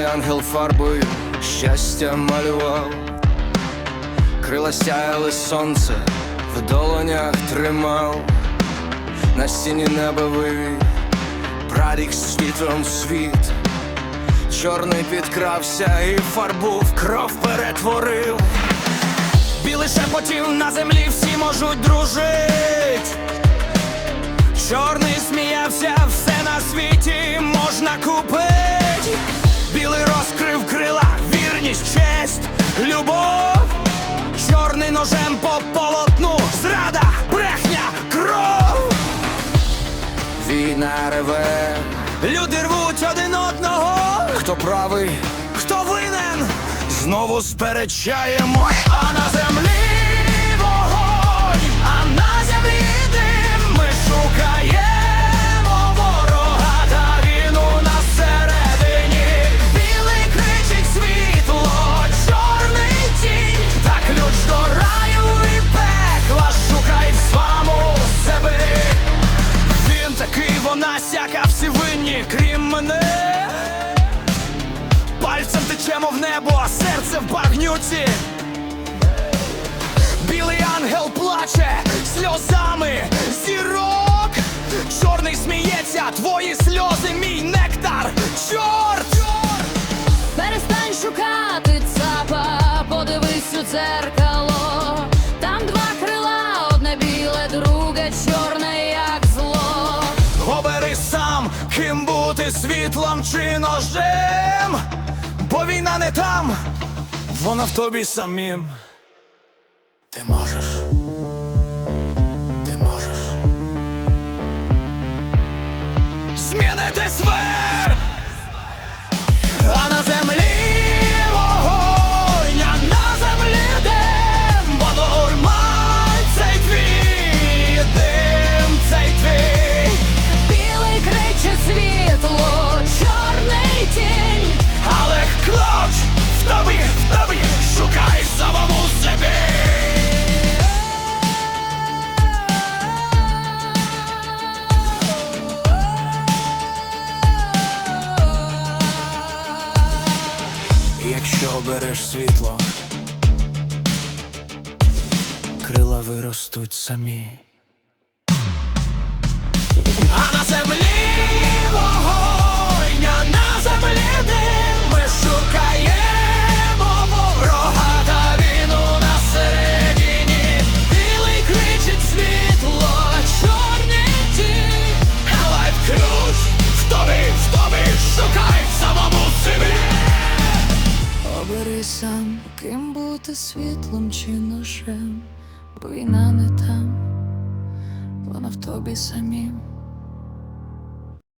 ангел фарбою щастя малював, крила сяяли сонце, в долонях тримав, на стіні неба вивів, прадік світлом світ, чорний підкрався і фарбу в кров перетворив. Білий шепотів на землі всі можуть дружить. Чорний сміявся, все на світі можна купить. Любов. Чорний ножем по полотну, зрада, брехня, кров. Війна реве, люди рвуть один одного. Хто правий, хто винен, знову сперечаємо, а на землі вона сяка, всі винні, крім мене. Пальцем течемо в небо, а серце в багнюці. Білий ангел плаче сльозами зірок. Чорний сміється, твої сльози, мій нектар. Чорт! Перестань шукати цапа, подивись у дзеркало. Світлом чи ножем. Бо війна не там, вона в тобі самім. Ти можеш. Ти можеш. Змінити свет! Якщо обереш світло, крила виростуть самі. Сам, ким бути світлом чи ножем, бо війна не там, вона в тобі самім.